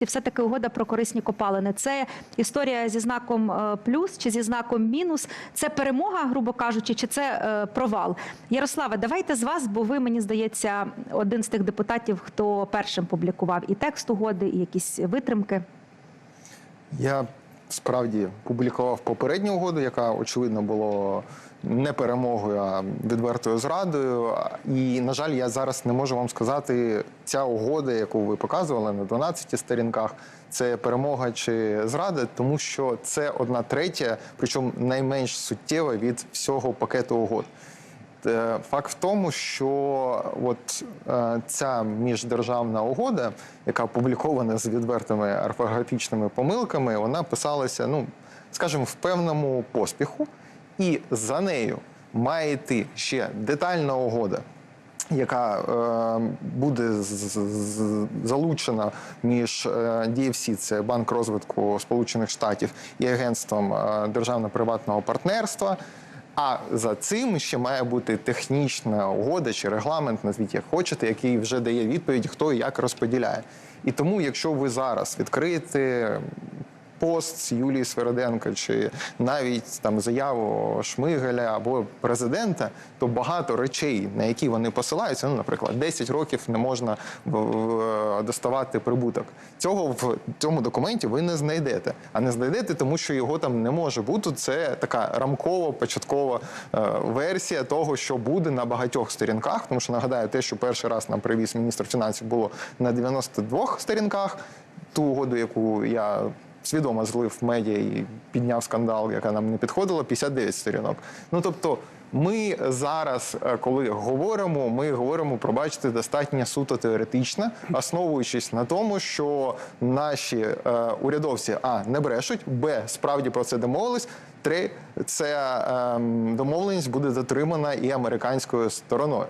І все-таки угода про корисні копалини. Це історія зі знаком е, плюс чи зі знаком мінус. Це перемога, грубо кажучи, чи це е, провал? Ярославе, давайте з вас, бо ви, мені здається, один з тих депутатів, хто першим публікував і текст угоди, і якісь витримки. Я справді публікував попередню угоду, яка очевидно була не перемогою, а відвертою зрадою. І, на жаль, я зараз не можу вам сказати, ця угода, яку ви показували на 12 сторінках, це перемога чи зрада, тому що це одна третя, причому найменш суттєва від всього пакету угод. Е, Факт в тому, що от е, ця міждержавна угода, яка опублікована з відвертими орфографічними помилками, вона писалася, ну скажімо, в певному поспіху, і за нею має йти ще детальна угода. Яка е, буде залучена між е, DFC, це Банк розвитку Сполучених Штатів, і Агентством е, державно-приватного партнерства. А за цим ще має бути технічна угода чи регламент, назвіть як хочете, який вже дає відповідь, хто і як розподіляє. І тому, якщо ви зараз відкриєте пост Юлії Свериденко чи навіть там заяву Шмигаля або президента, то багато речей, на які вони посилаються, ну, наприклад, 10 років не можна доставати прибуток. Цього в цьому документі ви не знайдете. А не знайдете, тому що його там не може бути. Це така рамкова початкова е, версія того, що буде на багатьох сторінках. Тому що нагадаю, те, що перший раз нам привіз міністр фінансів, було на 92 сторінках. Ту угоду, яку я свідомо злив медіа і підняв скандал, яка нам не підходила, 59 сторінок. Ну тобто. Ми зараз, е, коли говоримо, ми говоримо про бачите достатньо суто теоретично, основуючись на тому, що наші е, урядовці а не брешуть, б справді про це домовились. Три це ем, домовленість буде дотримана і американською стороною.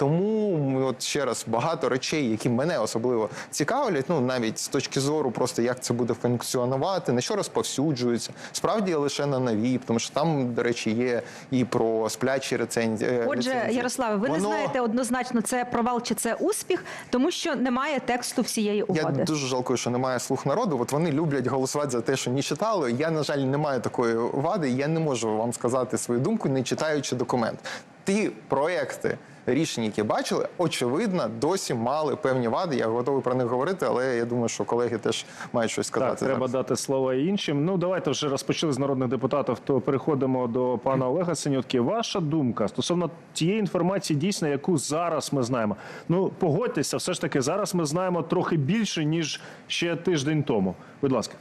Тому от ще раз багато речей, які мене особливо цікавлять, ну навіть з точки зору, просто як це буде функціонувати, на що розповсюджується, справді лише на нові, тому що там, до речі, є і про сплячі рецензії. е, Отже. Ярославе, ви не знаєте однозначно, це провал чи це успіх, тому що немає тексту всієї Я дуже жалкую, що немає слух народу. От вони люблять голосувати за те, що не читали. Я, на жаль, не маю такої вади. Я не можу вам сказати свою думку, не читаючи документ. Ті проекти. Рішення, які бачили, очевидно, досі мали певні вади. Я готовий про них говорити, але я думаю, що колеги теж мають щось сказати. Так, треба зараз. дати слово і іншим. Ну давайте вже розпочали з народних депутатів. То переходимо до пана Олега Синютки. Ваша думка стосовно тієї інформації, дійсно, яку зараз ми знаємо. Ну погодьтеся, все ж таки зараз ми знаємо трохи більше ніж ще тиждень тому. Будь ласка.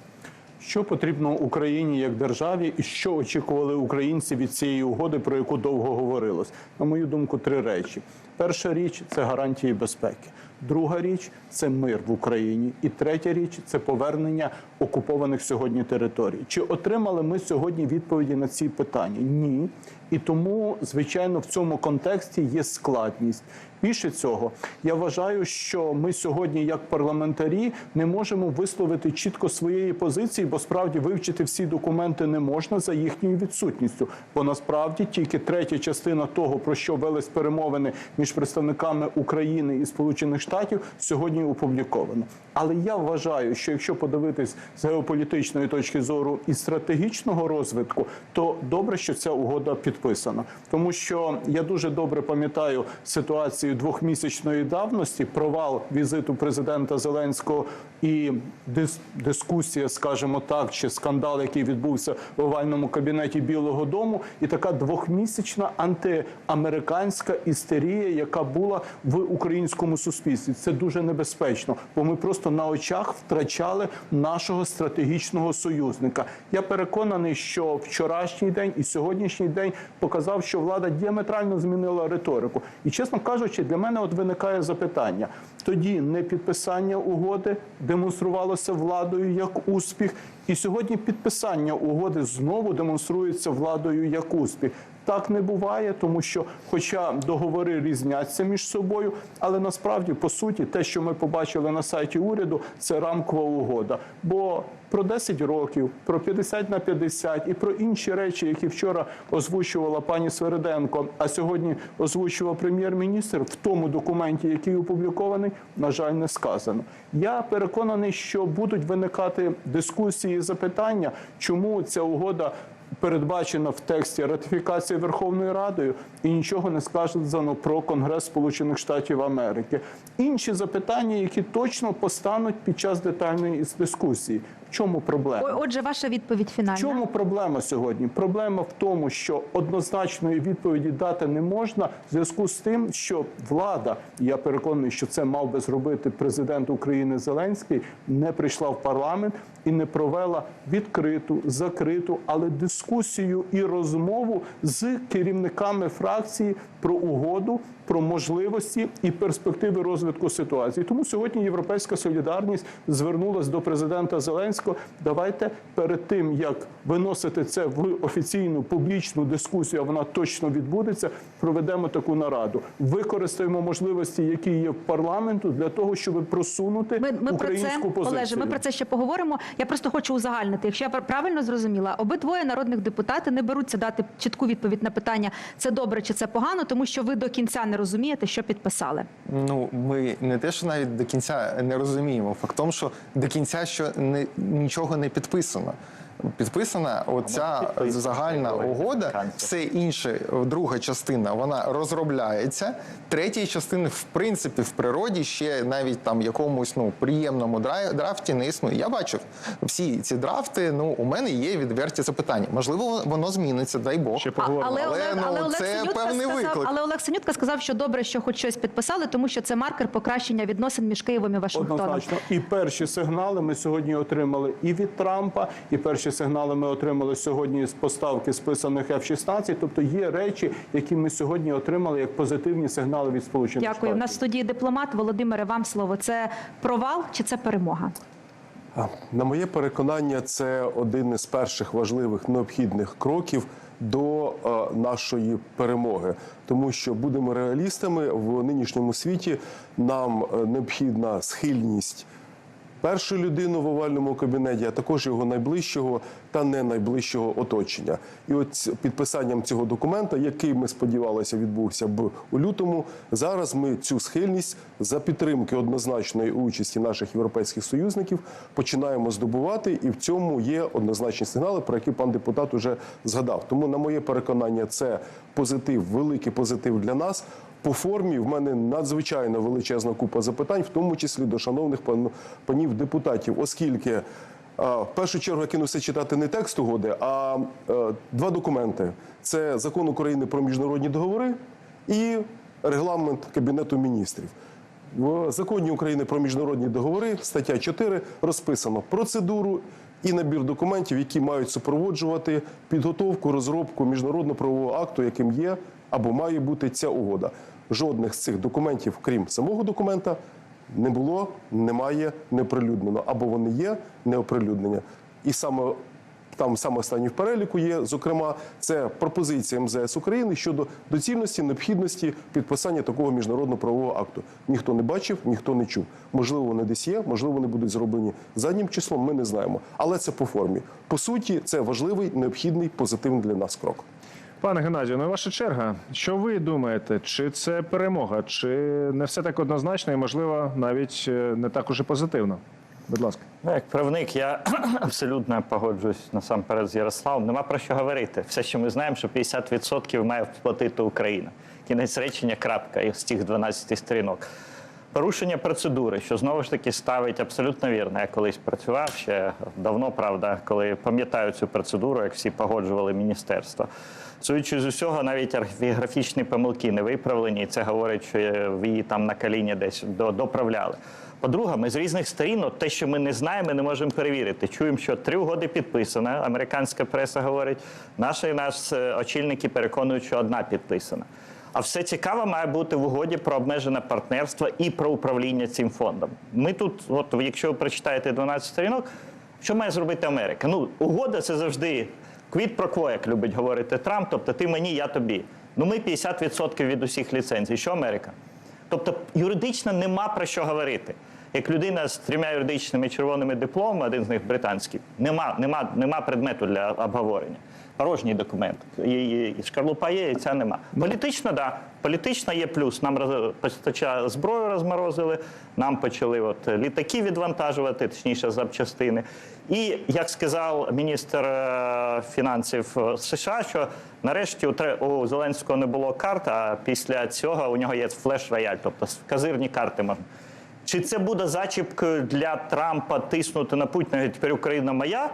Що потрібно Україні як державі, і що очікували українці від цієї угоди, про яку довго говорилось? На мою думку, три речі: перша річ це гарантії безпеки. Друга річ це мир в Україні, і третя річ це повернення окупованих сьогодні територій. Чи отримали ми сьогодні відповіді на ці питання? Ні. І тому, звичайно, в цьому контексті є складність. Більше цього, я вважаю, що ми сьогодні, як парламентарі, не можемо висловити чітко своєї позиції, бо справді вивчити всі документи не можна за їхньою відсутністю. Бо насправді тільки третя частина того, про що велись перемовини між представниками України і Сполучених Штатів, сьогодні опубліковано. Але я вважаю, що якщо подивитись з геополітичної точки зору і стратегічного розвитку, то добре, що ця угода підписана, тому що я дуже добре пам'ятаю ситуацію двохмісячної давності, провал візиту президента Зеленського і дис- дискусія, скажімо так, чи скандал, який відбувся в овальному кабінеті Білого Дому, і така двохмісячна антиамериканська істерія, яка була в українському суспільстві. Це дуже небезпечно, бо ми просто на очах втрачали нашого стратегічного союзника. Я переконаний, що вчорашній день і сьогоднішній день показав, що влада діаметрально змінила риторику. І чесно кажучи, для мене от виникає запитання: тоді не підписання угоди демонструвалося владою як успіх, і сьогодні підписання угоди знову демонструється владою як успіх. Так не буває, тому що, хоча договори різняться між собою, але насправді по суті, те, що ми побачили на сайті уряду, це рамкова угода. Бо про 10 років, про 50 на 50 і про інші речі, які вчора озвучувала пані Свериденко, а сьогодні озвучував прем'єр-міністр в тому документі, який опублікований, на жаль, не сказано. Я переконаний, що будуть виникати дискусії і запитання, чому ця угода. Передбачена в тексті ратифікації Верховною Радою і нічого не сказано про Конгрес Сполучених Штатів Америки. Інші запитання, які точно постануть під час детальної дискусії. В чому проблема? Отже, ваша відповідь В чому проблема сьогодні? Проблема в тому, що однозначної відповіді дати не можна в зв'язку з тим, що влада, я переконаний, що це мав би зробити президент України Зеленський, не прийшла в парламент і не провела відкриту, закриту, але дискусію і розмову з керівниками фракції про угоду, про можливості і перспективи розвитку ситуації. Тому сьогодні Європейська солідарність звернулася до президента Зеленського. Давайте перед тим як виносити це в офіційну публічну дискусію, а вона точно відбудеться. Проведемо таку нараду. Використаємо можливості, які є в парламенту, для того, щоб просунути Ми, ми про українську це позицію. Олеже, ми про це ще поговоримо. Я просто хочу узагальнити. Якщо я правильно зрозуміла, обидвоє народних депутати не беруться дати чітку відповідь на питання, це добре чи це погано, тому що ви до кінця не розумієте, що підписали. Ну, ми не те, що навіть до кінця не розуміємо. Факт тому, що до кінця що не, нічого не підписано. Підписана оця загальна угода, все інше, друга частина, вона розробляється. Третьої частини, в принципі, в природі ще навіть там якомусь ну приємному дра- драфті не існує. Я бачив всі ці драфти. Ну, у мене є відверті запитання. Можливо, воно зміниться, дай Бог. Ще поговоримо. але, Але, Олег, ну, але Олег це Синютка певний сказав, виклик. але Олег Синютка сказав, що добре, що хоч щось підписали, тому що це маркер покращення відносин між Києвом і Вашингтоном. Однозначно, і перші сигнали ми сьогодні отримали і від Трампа, і перші сигнали ми отримали сьогодні з поставки списаних F-16. Тобто є речі, які ми сьогодні отримали як позитивні сигнали від Сполучених Дякую. Штатів. У нас в студії дипломат Володимире. Вам слово. Це провал чи це перемога? На моє переконання, це один із перших важливих необхідних кроків до е, нашої перемоги, тому що будемо реалістами в нинішньому світі. Нам е, необхідна схильність першу людину в овальному кабінеті, а також його найближчого та не найближчого оточення. І от підписанням цього документа, який ми сподівалися відбувся б у лютому, зараз ми цю схильність за підтримки однозначної участі наших європейських союзників починаємо здобувати, і в цьому є однозначні сигнали, про які пан депутат уже згадав. Тому, на моє переконання, це позитив, великий позитив для нас. По формі в мене надзвичайно величезна купа запитань, в тому числі до шановних пан- панів депутатів, оскільки в першу чергу я кинувся читати не текст угоди, а е, два документи: це закон України про міжнародні договори і регламент Кабінету міністрів. В законі України про міжнародні договори, стаття 4, розписано процедуру і набір документів, які мають супроводжувати підготовку, розробку міжнародно-правового акту, яким є або має бути ця угода. Жодних з цих документів, крім самого документа, не було, немає, не оприлюднено. Або вони є, не оприлюднення. І саме там саме останній в переліку є, зокрема, це пропозиція МЗС України щодо доцільності, необхідності підписання такого міжнародно-правового акту. Ніхто не бачив, ніхто не чув. Можливо, вони десь є, можливо, вони будуть зроблені заднім числом. Ми не знаємо. Але це по формі. По суті, це важливий, необхідний, позитивний для нас крок. Пане Геннадію, ну ваша черга. Що ви думаєте? Чи це перемога, чи не все так однозначно і, можливо, навіть е, не так уже позитивно? Будь ласка. Ну, як правник, я абсолютно погоджуюсь насамперед з Ярославом. Нема про що говорити. Все, що ми знаємо, що 50% має сплатити Україна. Кінець речення крапка із тих 12 сторінок. Порушення процедури, що знову ж таки ставить абсолютно вірно. Я колись працював ще давно, правда, коли пам'ятаю цю процедуру, як всі погоджували міністерство. Судячи з усього, навіть орфографічні помилки не виправлені, і це говорить, що її там на коліні десь доправляли. По-друге, ми з різних сторін, от те, що ми не знаємо, не можемо перевірити. Чуємо, що три угоди підписано. Американська преса говорить, наші нас е, очільники переконують, що одна підписана. А все цікаве має бути в угоді про обмежене партнерство і про управління цим фондом. Ми тут, от якщо ви прочитаєте 12 сторінок, що має зробити Америка? Ну, угода це завжди Квіт про кво, як любить говорити Трамп, тобто ти мені, я тобі. Ну ми 50% від усіх ліцензій. Що Америка? Тобто юридично нема про що говорити. Як людина з трьома юридичними червоними дипломами, один з них британський, нема, нема, нема предмету для обговорення. Порожній документ. І, шкарлупа є, і ця нема. Політично, да. Політично є плюс. Нам постача зброю розморозили, нам почали от літаки відвантажувати, точніше запчастини. І як сказав міністр е, фінансів е, США, що нарешті у, Зеленського не було карт, а після цього у нього є флеш-рояль, тобто казирні карти можна. Чи це буде зачіпкою для Трампа тиснути на Путіна? Тепер Україна моя?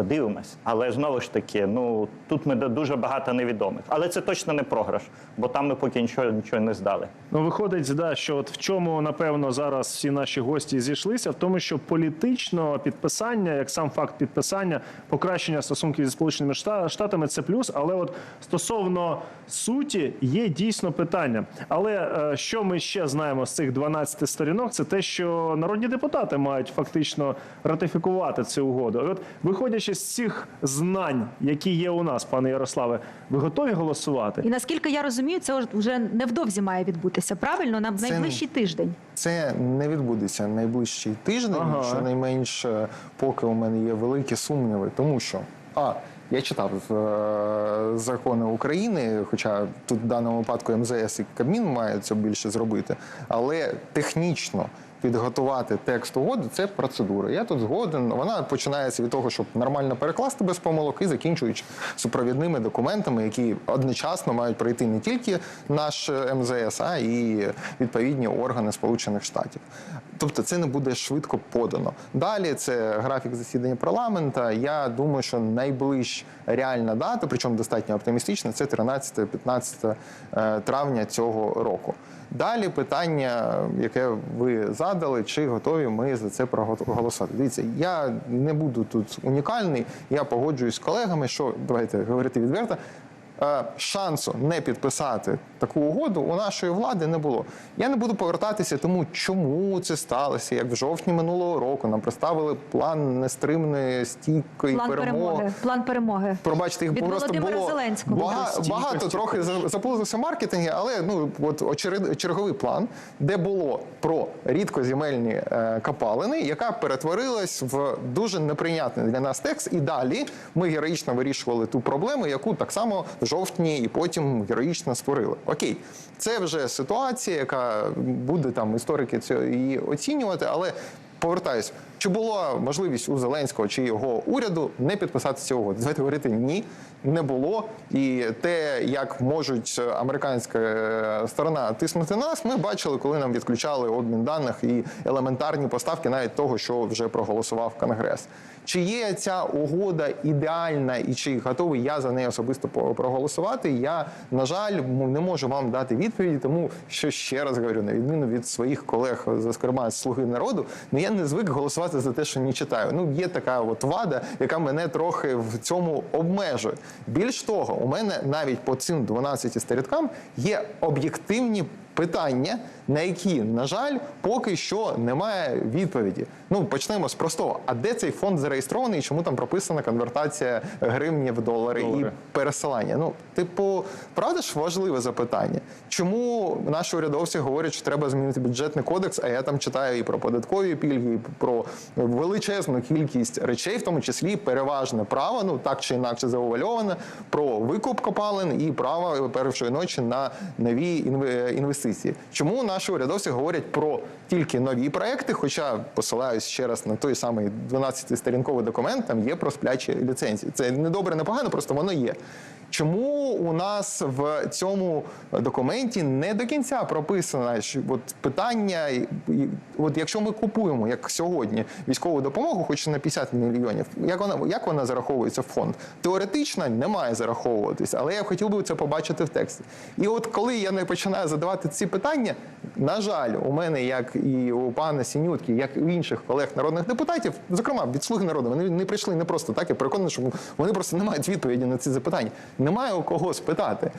Подивимось. Але знову ж таки, ну тут ми дуже багато невідомих. Але це точно не програш, бо там ми поки нічого нічого не здали. Ну, виходить, да, що от в чому напевно зараз всі наші гості зійшлися, в тому, що політично підписання, як сам факт підписання, покращення стосунків зі сполученими Шта- штатами це плюс. Але от стосовно суті є дійсно питання. Але е, що ми ще знаємо з цих 12 сторінок, це те, що народні депутати мають фактично ратифікувати цю угоду. І От виходячи з цих знань, які є у нас, пане Ярославе, ви готові голосувати? І наскільки я розумію, це вже невдовзі має відбутися. Правильно, на Це- найближчий тиждень. Це не відбудеться найближчий тиждень, Ага. щонайменше, поки у мене є великі сумніви, тому що а. Я читав е, закони України, хоча тут в даному випадку МЗС і Кабмін має це більше зробити, але технічно підготувати текст угоди це процедура. Я тут згоден. Вона починається від того, щоб нормально перекласти без помилок і закінчуючи супровідними документами, які одночасно мають пройти не тільки наш МЗС, а і відповідні органи Сполучених Штатів. Тобто це не буде швидко подано. Далі це графік засідання парламента. Я думаю, що найближча реальна дата, причому достатньо оптимістична, це 13-15 е, травня цього року. Далі питання, яке ви задали, чи готові ми за це проголосувати. Дивіться, я не буду тут унікальний. Я погоджуюсь з колегами, що давайте говорити відверто. Е, Шансу не підписати таку угоду у нашої влади не було. Я не буду повертатися, тому чому це сталося. Як в жовтні минулого року нам представили план нестримної стійкої План перемоги. перемоги. План перемоги. Пробачте, їх Від просто Володимира було Зеленського. бага- багато трохи за- заплутався в маркетингі, але ну от очеред- черговий план, де було про рідкоземельні е, копалини, яка перетворилась в дуже неприйнятний для нас текст. І далі ми героїчно вирішували ту проблему, яку так само в жовтні і потім героїчно створили. Окей, це вже ситуація, яка буде там історики її оцінювати, але. Повертаюсь, чи була можливість у Зеленського чи його уряду не підписати цю угоду? Давайте говорити ні, не було. І те, як можуть американська е, сторона тиснути нас, ми бачили, коли нам відключали обмін даних і елементарні поставки навіть того, що вже проголосував Конгрес. Чи є ця угода ідеальна і чи готовий я за неї особисто проголосувати? Я на жаль не можу вам дати відповіді, тому що ще раз говорю, на відміну від своїх колег зокрема з слуги народу, ну я не звик голосувати за те, що не читаю. Ну є така от вада, яка мене трохи в цьому обмежує. Більш того, у мене навіть по цим 12 сторінкам є об'єктивні питання, на які, на жаль, поки що немає відповіді. Ну почнемо з простого. А де цей фонд зареєстрований? і Чому там прописана конвертація гривні в долари, Долари. і пересилання? Ну, типу, правда ж важливе запитання. Чому наші урядовці говорять, що треба змінити бюджетний кодекс? А я там читаю і про податкові пільги, і про величезну кількість речей, в тому числі переважне право, ну так чи інакше заувальоване, про викуп копалин і право першої ночі на нові інве- інвестиції. Чому наші урядовці говорять про тільки нові проекти? Хоча посилаюсь ще раз на той самий 12-сторінковий документ, там є про сплячі ліцензії. Це не добре, не погано, просто воно є. Чому у нас в цьому документі не до кінця прописано от питання, от якщо ми купуємо, як сьогодні, військову допомогу, хоч на 50 мільйонів, як вона як вона зараховується в фонд? Теоретично не має зараховуватися, але я б хотів би це побачити в тексті. І от коли я не починаю задавати ці питання, на жаль, у мене, як і у пана Сінютки, як і у інших колег народних депутатів, зокрема від слуги народу, вони не прийшли не просто так. Я переконаний, що вони просто не мають відповіді на ці запитання. Немає у кого спитати.